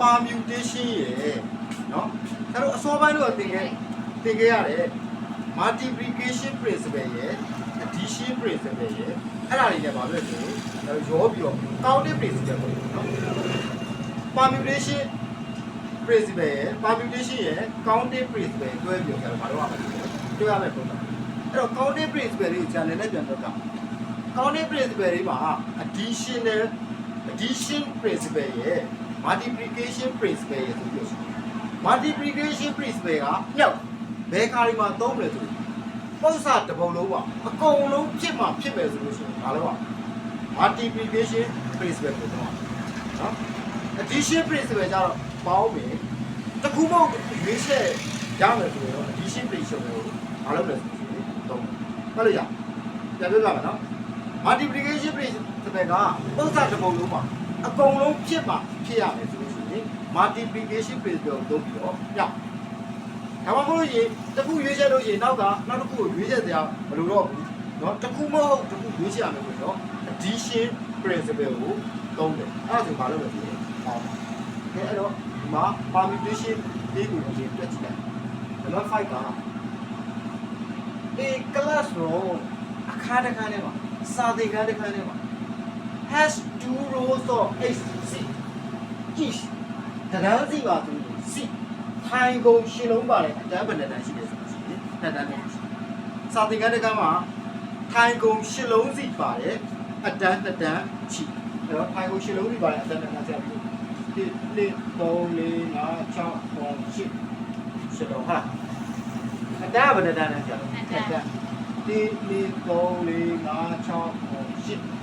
permutation ရယ်နော်အဲတော့အစောပိုင်းတော့သင်ခဲ့သင်ခဲ့ရတယ် multiplication principle ရယ် addition principle ရယ်အဲ့ဒါတွေလည်းပါလို့ဆိုတော့ရောပြီးတော့ counting principle ပေါ့နော် permutation principle ရယ် permutation ရယ် counting principle တွဲပြီးတော့ဘာလို့ရမလဲတွဲရမယ်ပုံစံအဲ့တော့ counting principle တွေကို channel နဲ့ပြန်တော့တာ counting principle တွေမှာ additional addition principle ရယ် multiplication principle ရယ်ဆိုပြီးတော့ရှိတယ် multiplication principle ကမြောက်ဘယ်ခါဒီမှာသုံးမလဲဆိုပုံစံတစ်ပုံလုံးပါအကုန်လုံးဖြစ်မှာဖြစ်မယ်ဆိုလို့ရှိရင်ဘာလို့ multiplication principle ကိုတော့နော် addition principle ကျတော့ပေါင်းမယ်တစ်ခုမဟုတ်ရွေးချက်ရမယ်ဆိုတော့ addition principle ကိုဘာလို့လဲဆိုရင်သုံးမယ်ဟုတ်လို့ရပြန်ပြောပြမယ်နော် multiplication principle ကပုံစံတစ်ပုံလုံးပါ အကုန်လုံးဖြစ်မှာဖြစ်ရမယ်ဆိုလို့ရှိရင် multiplication principle ကိုသုံးပြီးတော့ညဒါမှမဟုတ်ရင်တစ်ခုရွေးချက်လို့ရှိရင်နောက်ကနောက်တစ်ခုကိုရွေးချက်တရားမလိုတော့ဘူးเนาะတစ်ခုမဟုတ်တစ်ခုရွေးချက်ရမယ်ဆိုတော့ addition principle ကိုသုံးတယ်အဲ့ဒါဆိုဘာလို့လဲဆိုရင်ဟောအဲအဲ့တော့ဒီမှာ permutation လေးကိုအရင်တွက်ကြည့်လိုက် number 5က a classroom အခါတစ်ခါနဲ့ပါစာသင်ခန်းတစ်ခန်းနဲ့ပါ has two rows of x c each တရန်းစီပါသူ c ထိုင်ကုန်ရှင်းလုံးပါလေအတန်းဘယ်နှစ်တန်းရှိလဲဆိုလို့ရှိရင်နှစ်တန်းနဲ့စာသင်ခန်းတစ်ခန်းမှာထိုင်ကုန်ရှင်းလုံးစီပါတယ်အတန်းနှစ်တန်းရှိအဲ့တော့ထိုင်ကုန်ရှင်းလုံးစီပါတယ်အတန်းနှစ်တန်းဆက်ပြီးဒီလေး3 4 5 6 7 8ရှင်းလုံးဟာအတန်းဘယ်နှစ်တန်းလဲဆရာအတန်းဒီလေး3 4 5 6 7 8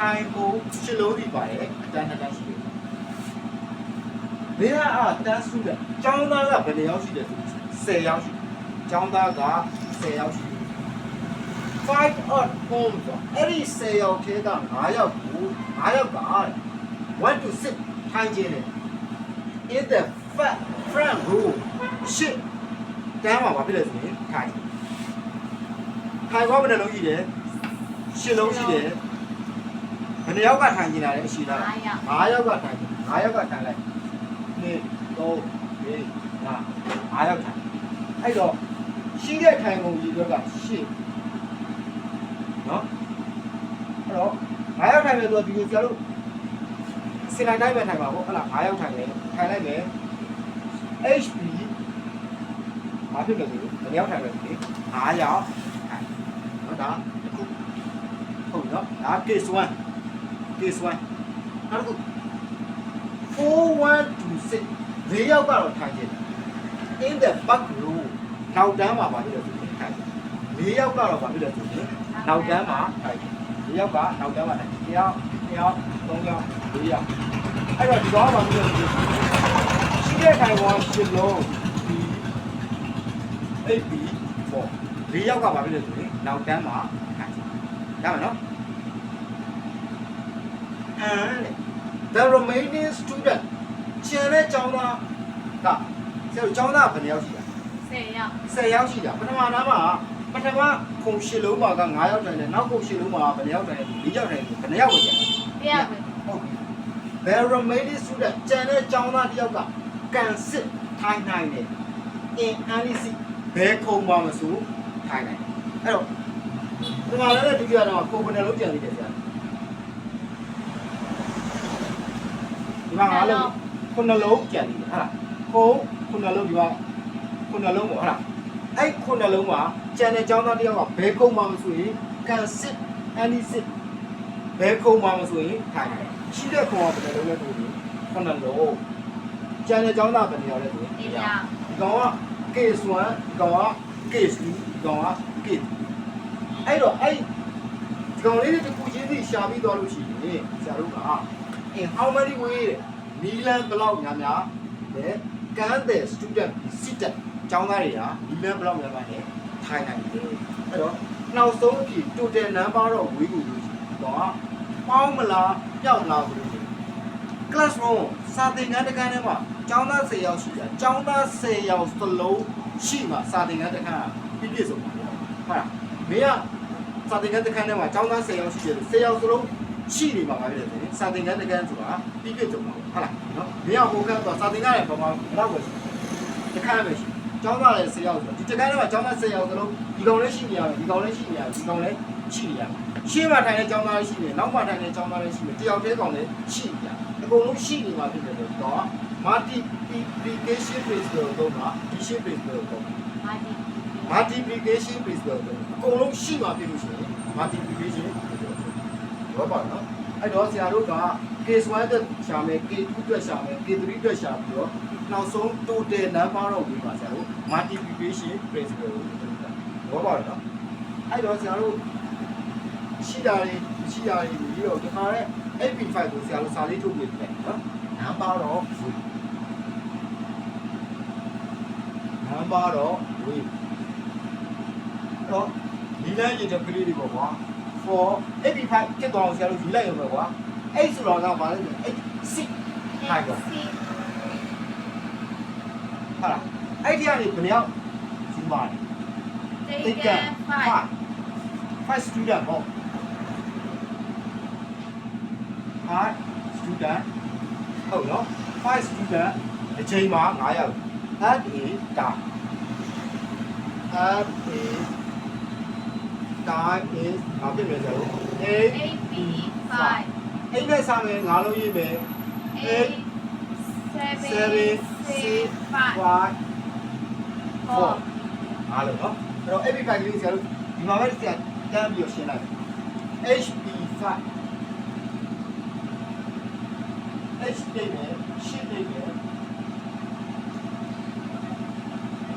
ထိုင်ကုန်ရှင်းလုံးစီပါတယ်အတန်းနှစ်တန်းရှိတယ်ဘယ်ဟာအတန်းစုလဲကျောင်းသားကဘယ်နှစ်ယောက်ရှိတယ်ဆို10ယောက်ရှိတယ်ကျောင်းသားက10ယောက်ရှိတယ် five odd home ဆိုအဲ့ဒီ10ယောက်ထဲက9ယောက်ကို9ယောက်က1 to 6ထိုင်ခြင်းတယ် in the fat front row ရှစ်တန်းမှာဘာဖြစ်လဲဆိုရင်ထိုင်ထိုင်ကောဘယ်နှလုံးရှိတယ်ရှစ်လုံးရှိတယ်ဘ ယ်နှယောက်ကထိုင်ကြတာလဲအရှိလား9ယောက်9ယောက်ကထိုင်ကြ9ယောက်ကထိုင်လိုက်2 3 4 5 9ယောက်ထိုင်အဲ့တော့ရှိတဲ့ထိုင်ကုန်ကြီးတွေကရှစ်နော်အဲ့တော့9ယောက်ထိုင်မယ်ဆိုတော့ဒီလိုဆရာတို့စင်လိုက်တိုင်းပဲထိုင်ပါပေါ့ဟုတ်လား9ယောက်ထိုင်မယ်ထိုင်လိုက်မယ် HP ဘာဖြစ်လဲဆိုတော့ဘယ်ယောက်ထိုင်လဲဒီ9ယောက်ထိုင်နော်ဒါတစ်ခုဟုတ်နော်ဒါ case 1 case 1နောက်တစ်ခု4126၄ယောက်ကတော့ထိုင်ကြတယ် in the back row နောက်တန်းမှာဘာဖြစ်လဲဆိုရင်ထိုင်တယ်၄ယောက်ကတော့ဘာဖြစ်လဲဆိုရင်နောက်တန်းမှာထိုင်တယ်၄ယောက်ကနောက်တန်းမှာထိုင်တယ်၁ယောက်၂ယောက်၃ယောက်၄ယောက်အဲ့တော့ဒီကောင်ကဘာဖြစ်လဲဆိုရင်ရှိတဲ့ထိုင်ပေါ်ရှစ်လုံးဒီ 8B 4၄ယောက်ကဘာဖြစ်လဲဆိုရင်နောက်တန်းမှာထိုင်တယ်ရမယ်နော် and the remaining student ကျန်တဲ့ကျောင်းသားကဆရာတို့ကျောင်းသားဘယ်နှစ်ယောက်ရှိလဲ10ယောက်10ယောက်ရှိတာပထမနားမှာပထမခုံရှစ်လုံးမှာက9ယောက်တိုင်တယ်နောက်ခုံရှစ်လုံးမှာဘယ်နှစ်ယောက်တိုင်လဲ4ယောက်တိုင်တယ်ဘယ်နှစ်ယောက်ပဲကျန်လဲတရားပဲဟုတ်ပြီ the remaining student ကျန်တဲ့ကျောင်းသားတစ်ယောက်ကကန်စစ်ထိုင်နိုင်တယ် in any seat ဘယ်ခုံမှာမဆိုထိုင်နိုင်တယ်အဲ့တော့ဒီမှာလည်းဒုတိယတော့ကိုယ်ဘယ်နှလုံးကျန်သေးတယ်ဆရာ မှာငါလုံးခုနှလုံးကျန်သေးတယ်ဟုတ်လားကိုယ်ခုနှလုံးဒီမှာခုနှလုံးပေါ့ဟုတ်လားအဲ့ခုနှလုံးမှာကျန်တဲ့ကျောင်းသားတစ်ယောက်ကဘယ်ခုံမှာမဆိုရင်ကန်စစ် any seat ဘယ်ခုံမှာမဆိုရင်ထိုင်တယ်ရှိတဲ့ခုံကဘယ်နှလုံးလဲဆိုရင်ခုနှလုံးကျန်တဲ့ကျောင်းသားဘယ်နှယောက်လဲဆိုရင်တရားဒီကောင်က case 1ဒီကောင်က case 2ဒီကောင်က case အဲ့တော့အဲ့ဒီကောင်လေးတွေတစ်ခုချင်းစီရှာပြီးသွားလို့ရှိရင်ဆရာတို့က in how many way နီလန်ဘလောက်များများလဲကန်းတဲ့ student စစ်တက်ကျောင်းသားတွေကနီလန်ဘလောက်များများလဲထိုင်နိုင်တယ်အဲ့တော့နောက်ဆုံးအဖြစ် total number တော့ဝေးကိုလို့ရှိရင်ဒီကောင်ကပေါင်းမလားပြောက်မလားဆိုလို့ရှိရင် classroom စာသင်ခန်းတစ်ခန်းထဲမှာကျောင်းသား10ယောက်ရှိတယ်ကျောင်းသား10ယောက်စလုံးရှိမှစာသင်ခန်းတစ်ခန်းကပြည့်ပြည့်စုံပါဟုတ်လားမင်းကစာသင်ခန်းတစ်ခန်းထဲမှာကျောင်းသား10ယောက်ရှိတယ်10ယောက်စလုံး ရှိနေမှာပါပဲလေစာသင်ခန်းတကန်းဆိုတာပြီးပြည့်ကြုံပါဟုတ်လားနော်မင်းကဟိုကတော့စာသင်ခန်းရဲ့ပုံမှာတော့ပဲရှိတခါပဲရှိကျောင်းသားလည်း၁၀ယောက်ဆိုဒီတကန်းထဲမှာကျောင်းသား၁၀ယောက်သလုံးဒီကောင်လည်းရှိနေရတယ်ဒီကောင်လည်းရှိနေရတယ်ဒီကောင်လည်းရှိနေရတယ်ရှေ့မှာထိုင်တဲ့ကျောင်းသားလည်းရှိနေနောက်မှာထိုင်တဲ့ကျောင်းသားလည်းရှိနေတယောက်တည်းကောင်လည်းရှိနေရတယ်အကုန်လုံးရှိနေမှာဖြစ်တယ်ဆိုတော့ multiplication principle ကိုသုံးတာ addition principle ကိုသုံးတာမာဒီ multiplication principle ကိုအကုန်လုံးရှိမှဖြစ်လို့ရှိရင် multiplication principle ဘောပါနော်အဲ့တော့ဆရာတို့က case 1အတွက်ရှာမယ် case 2အတွက်ရှာမယ် case 3အတွက်ရှာပြီးတော့နောက်ဆုံး total number တော့ပြီးပါဆရာတို့ multiplication principle ကိုသုံးတာဘောပါနော်အဲ့တော့ဆရာတို့ရှိတာတွေရှိတာတွေပြီးတော့ဒီမှာတဲ့ AP5 ကိုဆရာတို့စာလေးထုတ်ပြတယ်နော် number တော့ number တော့ wave တော့ဒီလမ်းရည်တဲ့ကလေးတွေပေါ့ကွာ for 85ဖြစ်သွားအောင်ဆရာတို့ယူလိုက်ရမယ်ကွာအဲ့ဆိုတော့ကဘာလဲဆို86ထိုက်ပါစီဟာလားအဲ့ဒီကနေဘယ်နှယောက်ယူပါလဲတေကန်ဖိုင်5 student ပေါ့5 student ဟုတ်နော်5 student အချိန်မှာ9ယောက် at a time at a time is ဘာဖြစ်လဲဆိုတော့8 AP 5အိမ်နဲ့စားမယ်ငါလုံးရေးမယ်8 7 6 5 5 4အားလုံးနော်အဲ့တော့ AP5 ကလေးဆရာတို့ဒီမှာပဲဆရာတန်းပြီးတော့ရှင်းလိုက် HP5 H နေမယ်ရှင်းနေမယ်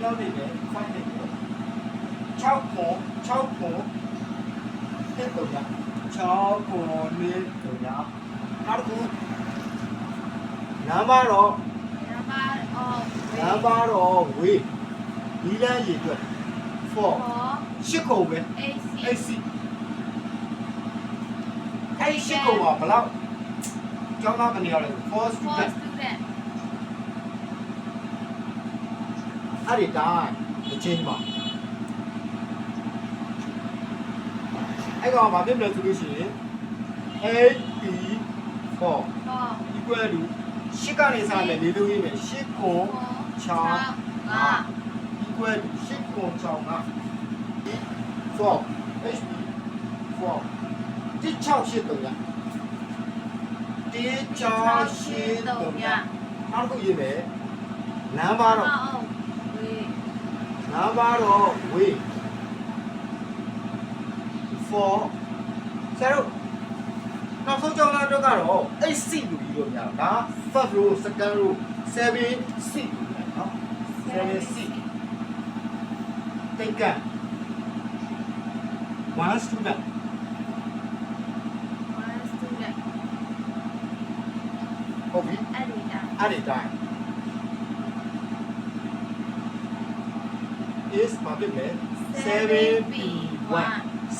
လောက်နေမယ်5နေမယ်6ပုံ6ပုံ တက်တော့ည6ပုံနေတော့ညနောက်တစ်ခုနံပါတ်တော့ number of နံပါတ်တော့ဝေးဒီလမ်းရေအတွက်4 4ရှစ်ခုံပဲ AC အဲ့စီအဲ့ရှစ်ခုံကဘယ်လောက်ကျောင်းသားကနေရလဲ4 4 student student အဲ့ဒီတိုင်းအချင်းမှာ အဲ့ကောင်ဘာဖြစ်မလဲဆိုလို့ရှိရင် AP 4 4 equal to ရှစ်ကနေစမယ်လေးလုံးရေးမယ်ရှစ်ခုံ6 5 equal to ရှစ်ခုံ6က4 HP 4ဒီ6ရှစ်တုံးရဒီ6ရှစ်တုံးရနောက်တစ်ခုရေးမယ်နံပါတ်တော့ဝေးနံပါတ်တော့ဝေး 4ဆရာတို့နောက်ဆုံးကြောင်းသားတို့ကတော့ 8C လို့ပြီးလို့များတာဒါ first row second row 7C နော် 7C တိတ်က1 student 1 student ဟုတ်ပြီအဲ့ဒီတိုင်းအဲ့ဒီတိုင်း is ဘာဖြစ်လဲ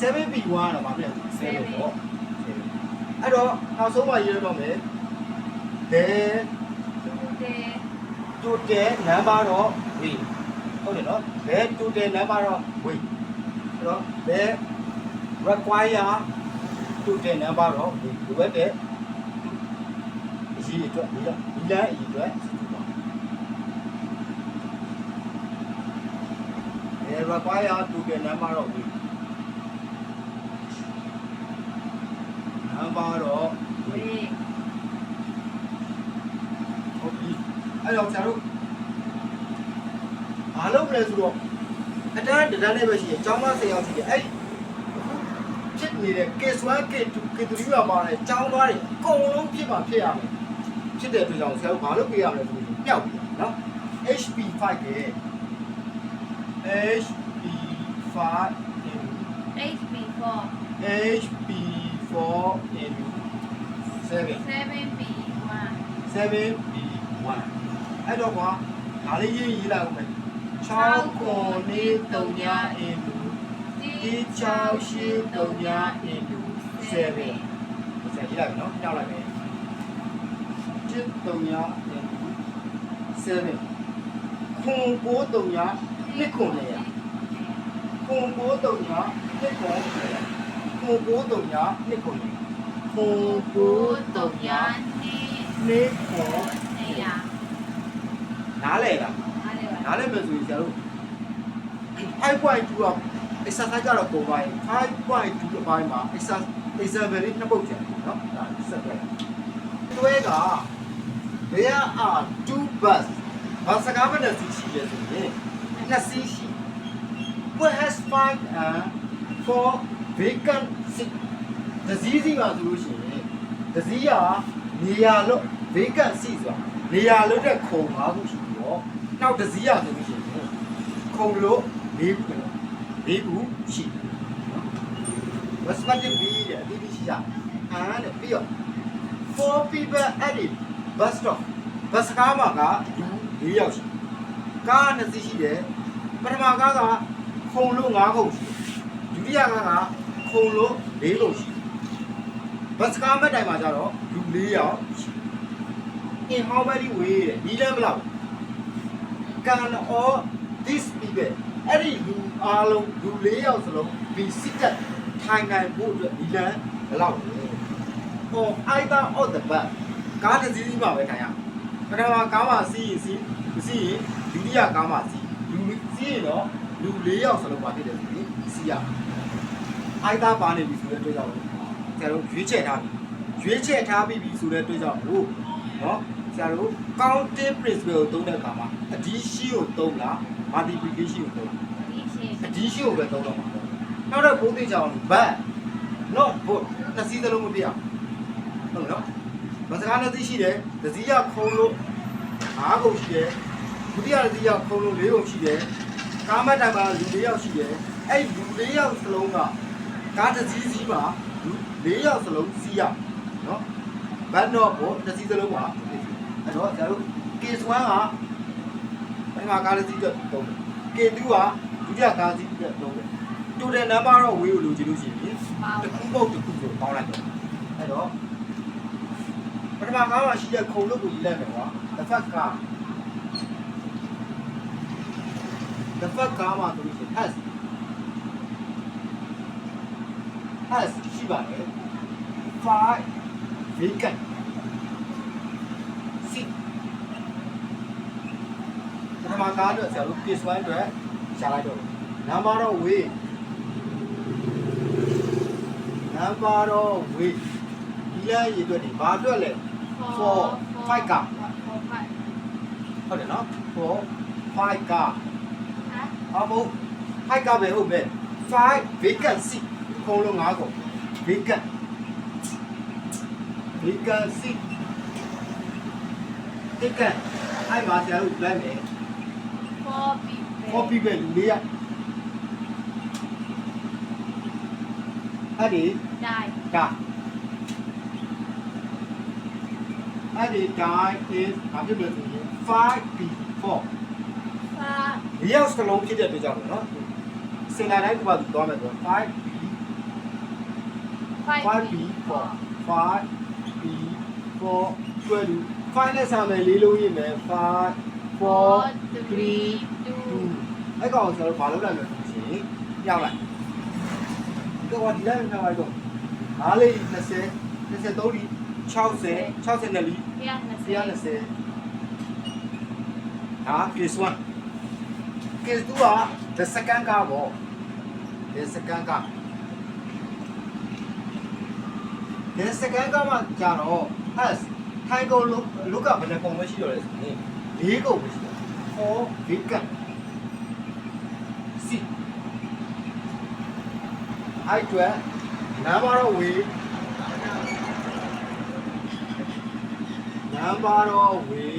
7B1 7B1 တော့ဘာဖြစ်လဲ7ပေါ့အဲ့တော့နောက်ဆုံးမှရေးရတော့မယ် then today total number တော့ we ဟုတ်တယ်နော် then total number တော့ we အဲ့တော့ then require total number တော့ we ဒီဘက်တဲ့အရေးအတွက်ဒီလားဒီလားအရေးအတွက်အဲ require total number တော့ we number တော့ဝေးဟုတ်ပြီအဲ့တော့ဆရာတို့မလုပ်လဲဆိုတော့အတန်းတန်းနဲ့ပဲရှိရင်ကျောင်းသား၁၀ယောက်ရှိတယ်အဲ့ဒီဖြစ်နေတဲ့ case 1 case 2 case 3ကပါတဲ့ကျောင်းသားတွေအကုန်လုံးဖြစ်မှာဖြစ်ရမယ်ဖြစ်တဲ့အတွက်ကြောင့်ဆရာတို့မလုပ်ပြရမယ်ဆိုရင်ပျောက်ပြီနော် HP5 က HP5 HP 4 HP4 in 7 7B 1 7B1 အဲ့တော့ကွာဒါလေးရေးရေးလိုက်အောင်မယ်6ခွန်နေ3ညအင်လူဒီ6ရှိ3ညအင်လူ7ဆက်ရေးလိုက်မယ်နော်ကြောက်လိုက်မယ်7 3ညအင်လူ7ခွန်9 3ညနှစ်ခွန် လေရခွန်9 3ညနှစ်ခွန်လေရခွန်9 3ညနှစ်ခွန်လေခိုကိုတုံညာနေနေခေါ်နေရနားလေလားအားလည်းပါနားလေမယ်ဆိုရင်ကျတော့5.2က exercise ကြတော့ပုံပိုင်း5.2အပိုင်းမှာ exercise example လေးနှစ်ပုတ်ကျန်တယ်နော်ဒါဆက်ပဲတွဲက there are two bus ဘာစကားမနဲ့စီရှိရဲဆိုရင်နှစ်စီးရှိ what has five and four vacant seat ဒဇီးစီပါဆိုလို့ရှိရင်ဒဇီးကနေရာလို့ vacant seat ဆိုတာနေရာလို့တဲ့ခုံ၅ခုရှိပြီးတော့နောက်ဒဇီးရဆိုလို့ရှိရင်ခုံလို့၄ခုပဲ၄ခုရှိတယ်နော် respective be တဲ့အတိအကျရှိကြအဲ့ဒါပြီးတော့ four people at the bus stop ဘတ်စကားမှာကလူ၄ယောက်ရှိတယ်ကားနှစ်စီးရှိတယ်ပထမကားကခုံလို့၅ခုရှိတယ်ဒုတိယကားက ခုံလို့၄ခုရှိတယ်ဘတ်စကားမဲ့တိုင်မှာကျတော့လူ၄ယောက်ရှိတယ် in how many way တဲ့ဒီလမ်းဘလောက် can all these people အဲ့ဒီလူအားလုံးလူ၄ယောက်စလုံး be seated ထိုင်နိုင်ဖို့အတွက်ဒီလမ်းဘလောက်လဲ or either of the bus ကားတစ်စီးစီးမှပဲထိုင်ရပထမကားမှာစီးရင်စီးမစီးရင်ဒုတိယကားမှာစီးလူစီးရင်တော့လူ၄ယောက်စလုံးပါဖြစ်တယ်ဆိုရ င်စီးရ either ပါနေပြီဆိုတဲ့အတွက်ကြောင့်ဆရာတို့ရွေးချယ်ထားပြီရွေးချယ်ထားပြီဆိုတဲ့အတွက်ကြောင့်လို့နော်ဆရာတို့ counting principle ကိုသုံးတဲ့အခါမှာ addition ကိုသုံးလား multiplication ကိုသုံးလားဒီရှိ addition ကိုပဲသုံးတော့မှာပေါ့နောက်တော့ဘုန်းသိကြအောင် but not both နှစ်စီးစလုံးမပြအောင်ဟုတ်နော်မစကားနှစ်စီးရှိတယ်တစ်စီးကခုံလို့၅ခုရှိတယ်ဒုတိယတစ်စီးကခုံလို့၄ခုရှိတယ်ကားမတ်တိုင်မှာလူ၄ယောက်ရှိတယ်အဲ့ဒီလူ၄ယောက်စလုံးက ကားတစ်စီးစီးမှာလူ၄ယောက်စလုံးစီးရနော် but not both တစ်စီးစလုံးမှာအဲ့တော့ကျတို့ case 1ကပထမကားတစ်စီးအတွက်သုံးတယ် K2 ကဒုတိယကားစီးအတွက်သုံးတယ် total number တော့ဝေးကိုလိုချင်လို့ရှိရင်ပါတစ်ခုပုတ်တစ်ခုကိုပေါင်းလိုက်တော့အဲ့တော့ပထမကားမှာရှိတဲ့ခုံလို့ကိုရေးလိုက်မယ်ကွာ the first car the first car မှာဆိုလို့ရှိရင် S S ရှိပါတယ်5 vacant 6ပထမကားအတွက်ဆရာတို့ case 1အတွက်ရှာလိုက်တော့ number တော့ way number တော့ way ဒီလဲရေအတွက် ဒီဘာအတွက်လဲ four five ကဟုတ်တယ်နော်4 5ကားဟာအမဟုတ်5ကားပဲဟုတ်ပဲ5 vacancy ခုံးလုံး5ခု vacant vacancy vacant အဲ့မှာဆရာတို့လိုက်မယ် four people copy ပဲလူ လေးရအဲ့ဒီ die ကအဲ့ဒီ die is ဘာဖြစ်လဲဆိုရင် 5b4 five ဒီရောက်စကလုံးဖြစ်တဲ့အတွက်ကြောင့်နော်စင်လာတိုင်းက ဘာသူသွားမယ်ဆိုတော့ 5b five 5b4 5b4 12 5နဲ့ဆာမယ်လေးလုံးရင်းမယ်5 4 four 3 three two 2အဲ့ကောင်ကျွန်တော်ဘာလုပ်လိုက်လဲဆိုရင်ပြောင်းလိုက်တော့ဒီလိုက်ပြောင်းလိုက်တော့အားလေး20 23လီ60 60နဲ့လီ yeah 120ဟာ case 1 case 2က the second ကပေါ့ the second က then second ကမှကြာတော့ as ထိုင်ကုန်လုကဘယ်နှကုန်မရှိတော့လဲဆိုရင်လေးကုန်ပဲရှိတယ် for vacant c i 12 number of way number of way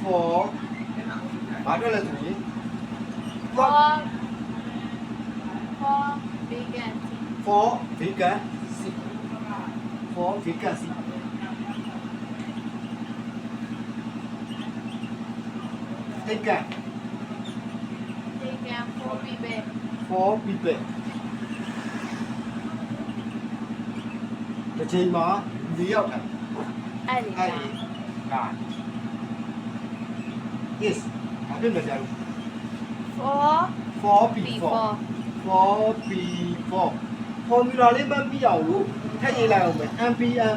for ဘာတော့လဲဆိုရင် for for vacant 4 fica 4 fica assim fica fica 4 people 4 people cái gì mà lý ao cả ai ai cả yes. À bên này. Four four people four people people for people formula လေးမှတ်ပြီးအောင်လို့ထည့်ရေးလိုက်အောင်မယ် MPN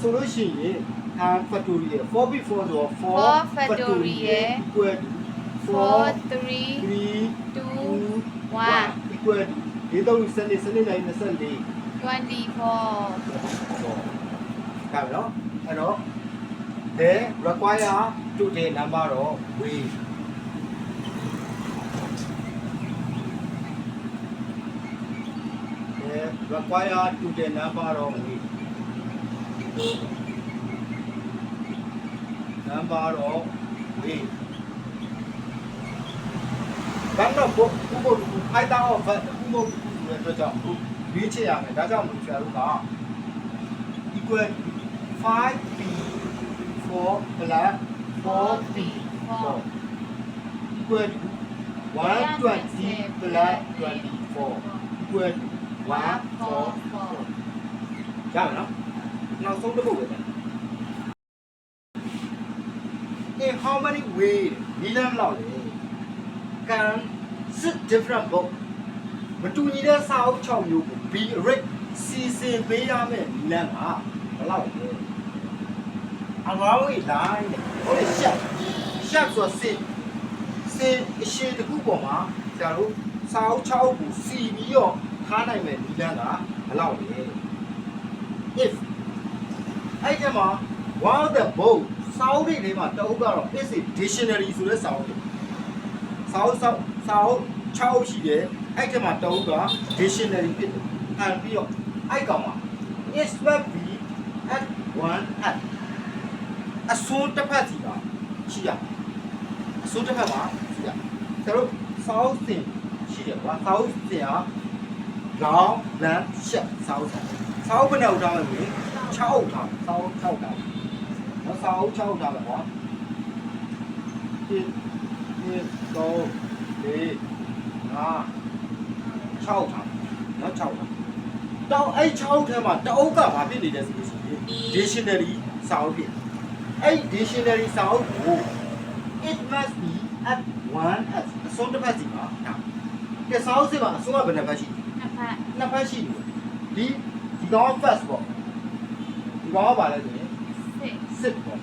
ဆိုလို့ရှိရင်အာ factorial 4 bit 4ဆိုတော့ Four 4 factorial equal to 4 4 3 3 2 1 1 equal to ဒီတော့စနေစနေတိုင်း24 24ကဲနော်အဲ့တော့ the require today number of we the require today number of we number of we ဘာတော့ဘုဘုဖိုက်တာအောင်ဘုဘုဆိုတဲ့အတွက်ကြောင့်ရွေးချယ်ရမယ်ဒါကြောင့်မလို့ဆရာတို့က equal 5p 4 plus 4p 4 equal to 120 plus 24 equal to 144ရမယ်နော်နောက်ဆုံးတစ်ပုဒ်ပဲ in how many ways နီလမ်းလောက်လေ can sit different book မတူညီတဲ့စာအုပ်6မျိုးကို be rate စီစဉ်ပေးရမယ်နီလမ်းကဘယ်လောက်လဲ around a line ဟိုလေရှက်ရှက်ဆိုစစ်စစ်အရှိတခုပေါ်မှာဆရာတို့စာအုပ်6အုပ်ကိုစီပြီးတော့ ထားနိုင်မယ်နီလမ်းကဘယ်လောက်လဲ if အဲ့ဒီမှာ one of the book စာအုပ်တွေထဲမှာတအုပ်ကတော့ is a dictionary ဆိုတဲ့စာအုပ်တွေစာအုပ်စာစာအုပ်6အုပ်ရှိတယ်အဲ့ဒီမှာတအုပ်က dictionary ဖြစ်တယ်အဲ့ပြီးတော့အဲ့ကောင်မှာ is must be at one at အစိုးတစ်ဖက်စီကရှိရအစိုးတစ်ဖက်မှာရှိရကျတော့စာအုပ်စင်ရှိတယ်ကွာစာအုပ်စင်က long land ရှက်စာအုပ်စာစာအုပ်ဘယ်နှအုပ်ထားလဲဆိုရင်6အုပ်ထားစာအုပ်6ထားနော်စာအုပ်6အုပ်ထားပဲကွာဒီဒီတော့ဒီဟာ6ထားနော်6ထားတော့အဲ့6ထဲမှာတအုပ်ကဘာဖြစ်နေလဲဆိုလို့ရှိရင် dictionary စာအုပ်ဖြစ်အဲ့ dictionary စာအုပ်ကို it must be at one at အဆုံးတစ်ဖက်စီမှာဒါကဲစာအုပ်စစ်မှာအဆုံးကဘယ်နှဖက်ရှိလဲ နှစ်ဖက်နှစ်ဖက်ရှိတယ်ဒီဒီကောင် first ပေါ့ဒီကောင်ကပါလဲဆိုရင်6 sit ပေါ့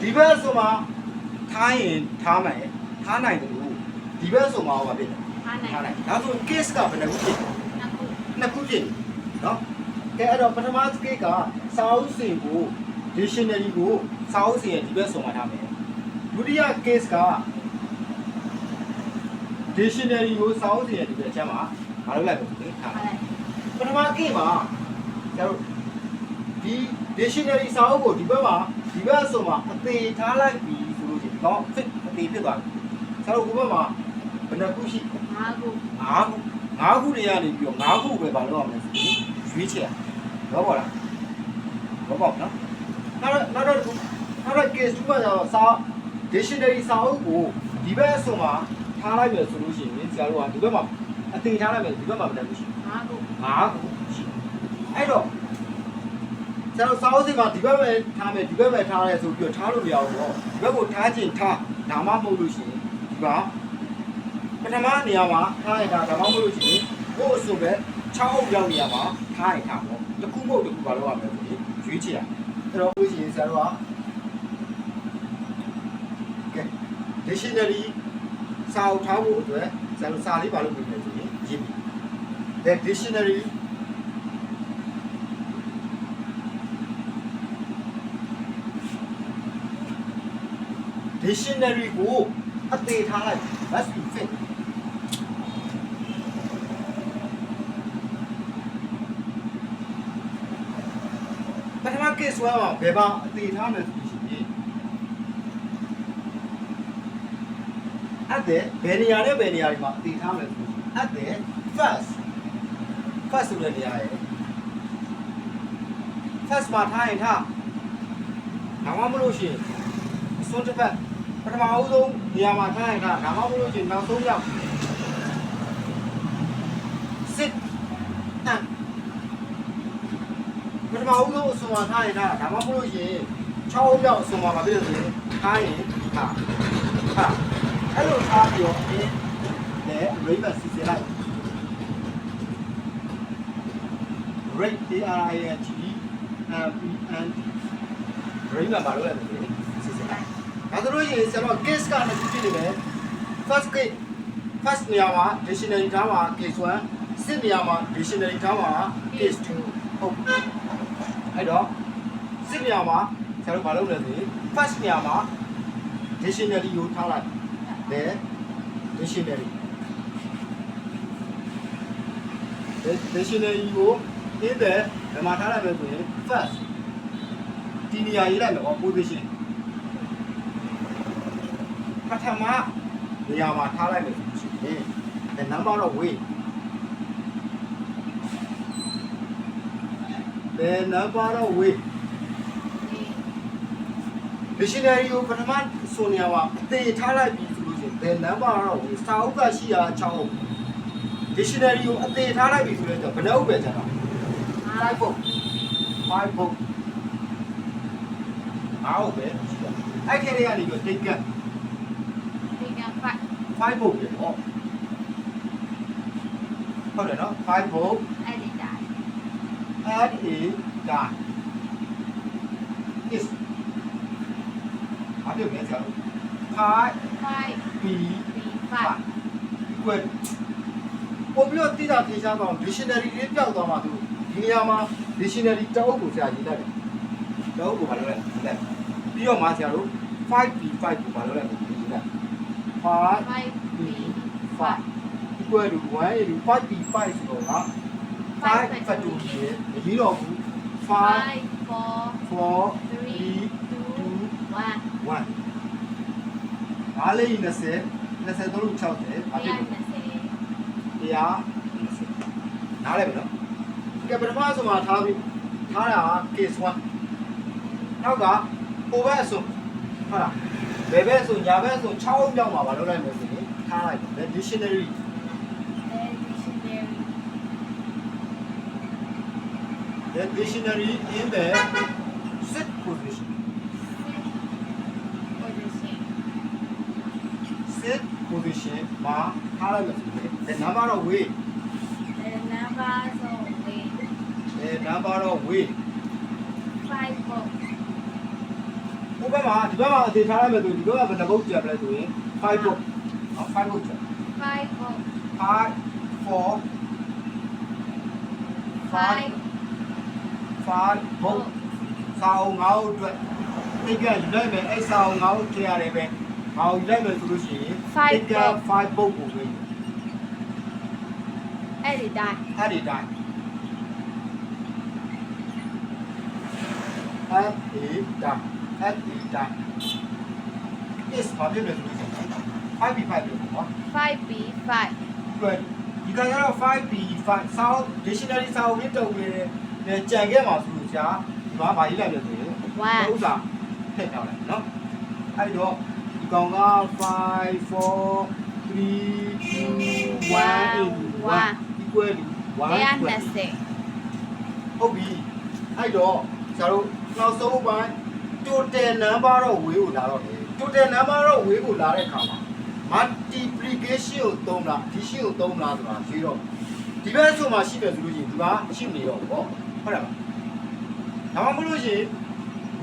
ဒီဘက်ဆိုမှထားရင်ထားမယ်ထားနိုင်တယ်လို့ဒီဘက်ဆိုမှဟောပါဖြစ်တယ်အားနိုင်ထားနိုင်ဒါဆို case ကဘယ်နှခုဖြစ်လဲနှစ်ခုနှစ်ခုဖြစ်တယ်နော်ကဲအဲ့တော့ပထမ case ကစာအုပ်စင်ကို dictionary ကိုစာအုပ်စင်ရဲ့ဒီဘက်ဆိုမှထားမယ်ဒုတိယ case က dictionary ကိုစာအုပ်စင်ရဲ့ဒီဘက်အချက်မှာမ လုပ်လိုက်ဘူးလေထားအားမယ်နိုင်ပထမကိမှာကျတော့ဒီ dictionary စာအုပ်ကိုဒီဘက်မှာဒီဘက်ဆိုမှာအသေးထားလိုက်ပြီဆိုလို့ရှိရင်တော့ fit အသေးဖြစ်သွားပြီဆရာတို့ဒီဘက်မှာဘယ်နှခုရှိငါးခု၅ခု၅ခုတွေကနေပြီးတော့၅ခုပဲပါလို့ရမယ်ဆိုရင်ရွေးချယ်တော့ပေါ့လားတော့ပေါ့နော်နောက်တော့နောက်တော့ဒီနောက်တော့ case 2မှာကျတော့စာ dictionary စာအုပ်ကိုဒီဘက်ဆိုမှာထားလိုက်မယ်ဆိုလို့ရှိရင်ဆရာတို့ကဒီဘက်မှာ အသေးထားလိုက်မယ်ဒီဘက်မှာဘယ်နှခုရှိငါးခုငါးခုရှိအဲ့တော့ကျွန်တော်စာအုပ်စီမှာဒီဘက်ပဲထားမယ်ဒီဘက်ပဲထားရဲဆိုပြီးတော့ထားလို့မရဘူးတော့ဒီဘက်ကိုထားခြင်းထားဒါမှမဟုတ်လို့ရှိရင်ဒီပါပထမနေရာမှာထားရတာဒါမှမဟုတ်လို့ရှိရင်ဘို့အစုပဲ6အုပ်ရောက်နေရာမှာထားရတာပေါ့တစ်ခုမဟုတ်တစ်ခုပါတော့ရမယ်ဆိုရင်ရွေးချယ်ရအဲ့တော့လို့ရှိရင်ဆရာတို့ကကဲ dictionary စာအုပ်ထားဖို့အတွက်ဆရာတို့စာလေးပါလို့ပြောနေတယ်ဆိုရင် ရေးပြီ the dictionary dictionary ကိုအသေးထားလိုက် must be fit ပထမ case 1မှာဘယ်မှာအသေးထားမယ်ဆိုလို့ရှိရင်အဲ့ဒါဘယ်နေရာနဲ့ဘယ်နေရာတွေမှာအသေးထားမယ်ဆို လို့ရှိရင်အဲ့ဒါ first first ဆိုတဲ့နေရာရယ် first မှာထားရင်ထားဒါမှမဟုတ်ရှင်အစွန်းတစ်ဖက်ပထမအဦးဆုံးနေရာမှာထားရင်ထားဒါမှမဟုတ်ရှင်နောက်ဆုံးရောက် sit and ပထမအဦးဆုံးအစွန်းမှာထားရင်ထားဒါမှမဟုတ်ရှင်6ဦးရောက်အစွန်းမှာမဖြစ်လို့ဆိုရင်ထားရင်ထားထားအဲ့လိုထားပြီးတော့ အင်းလည်း ribbon စီစဉ်လိုက် rate A R I N T M E N rate မှာပါလို့ရတယ်စစ်စစ်ဒါဆိုလို့ရှိရင်ဆရာတို့ case ကလည်းကြည့်နေမယ် first case first နေရာမှာ dictionary ထားမှာ case 1စစ်နေရာမှာ dictionary ထားမှာ case 2ဟုတ်အဲ့တော့စစ်နေရာမှာဆရာတို့မလုပ်လဲဆိုရင် first နေရာမှာ dictionary ကိုထားလိုက်တယ် dictionary dictionary ကို in the ဘယ်မှာထားလိုက်မလဲဆိုရင် first ဒီနေရာရေးလိုက်မယ်ဟော position ပထမနေရာမှာထားလိုက်မယ်ဆိုရင် the number of way the number of way dictionary ကိုပထမဆိုနေရာမှာအသေးထားလိုက်ပြီဆိုလို့ရှိရင် the number of way စာအုပ်ကရှိတာ6အုပ် dictionary ကိုအသေးထားလိုက်ပြီဆိုတော့ဘယ်နှအုပ်ပဲကျန်တော့5 book 5 book အားဟုတ်ပဲရှိတယ်အဲ့ဒီကနေပြီးတော့ take ဒီကဖတ်5 book ပဲဟောဟုတ်တယ်နော်5 book အဲ့ဒီတိုင်း add a die is အားပြမယ်ဆရာတို့5 5 b 3 5 equal ပို့ပြီးတော့တိတာထေရှားတော့ dictionary လေးပြောက်သွားမှသူဒီနေရာမှာ dictionary တအုပ်ကိုဆရာရေးတတ်တယ်တအုပ်ကိုဘာလုပ်လဲလက်ပြီးတော့မှဆရာတို့ 5b5 ကိုဘာလုပ်လဲရေးတတ်5 5 3 5 equal to 1 into 5b5 ဆိုတော့က5 factorial ရေးတော့ဘူး5 5 4 4 3 2 1 1အားလေး20 23လို့60အားလေး တရားနားလဲပြီနော်ကဲပထမဆုံးမှာထားပြီးထားတာ case 1နောက်ကဟိုဘက်အစုံဟုတ်လားဘယ်ဘက်အစုံညာဘက်အစုံ6အောင်ပြောင်းမှာပါလို့လိုက်မယ်ဆိုရင်ထားလိုက်တယ် dictionary the dictionary in the sit position sit position မှာထားလိုက်မယ်ဆိုရင် the number of way the number of way ဟိုဘက်မှာဒီဘက်မှာအသေးထားလိုက်မယ်ဆိုရင်ဒီဘက်ကဘယ်နှပုတ်ကျန်မလဲဆိုရင်5ပုတ်နော်5ပုတ်ကျန်5 4 5 5ပုတ်စာအုပ်ငါ့အတွက်တိတ်ကယူလိုက်မယ်အဲ့စာအုပ်ငါ့ကိုထည့်ရတယ်ပဲငါ့ကိုယူလိုက်မယ်ဆိုလို့ရှိရင် Five တိတ်က book 5ပုတ်ကိုပဲ Adidas. Adidas. Adidas. Adidas. Yes, five years old. Five B five years old. Five B five. Good. You guys know five B five. Sao dictionary sao biết đâu về về chạy cái mà sử dụng giá mà được rồi. Wow. Đúng là thế nào này, nó. Ai đó. Five four three two one one. 120 120ဟုတ်ပြီအဲ့တော့ကျွန်တော်နောက်ဆုံးပိုင်း total number တော့ဝေးကိုလာတော့တယ် total number တော့ဝေးကိုလာတဲ့အခါမှာ multiplication ကိုသုံးလား division ကိုသုံးလားဆိုတာရှိတော့ဒီဘက်ဆိုမှရှိတယ်ဆိုလို့ရှိရင်ဒီမရှိနေတော့ဘောဟုတ်လားဒါမှမဟုတ်လို့ရှိရင်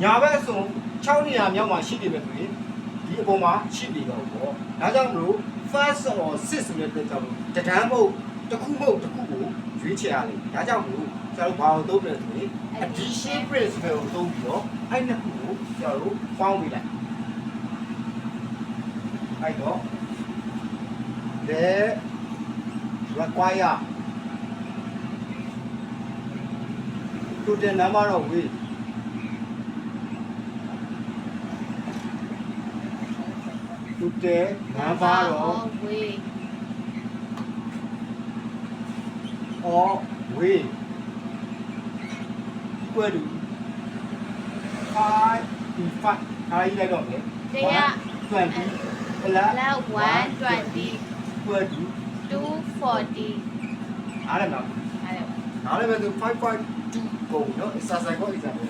ညာဘက်ဆို6နေရာမြောက်မှာရှိနေပဲဆိုရင်ဒီအပေါ်မှာရှိနေတော့ဘောဒါကြောင့်မလို့ first or 6ဆိုတဲ့အတွက်ကြောင့်တဒန်းမဟုတ် တစ်ခုမဟုတ်တစ်ခုကိုရွေးချယ်ရလိမ့်ဒါကြောင့်မလို့ဆရာတို့ဘာကိုသုံးလဲဆိုရင် addition principle ကိုသုံးပြီးတော့အဲ့နှစ်ခုကိုဆရာတို့ပေါင်းပေးလိုက်အဲ့တော့ they require to the number of ways to the number of way or way equal to five to five အားကြီးလိုက်တော့မယ်တရား20 plus လောက်120 equal to 240အားလည်းမလားအဲ့ဒါနားလည်းပဲသူ552ကုန်နော် exercise ကို example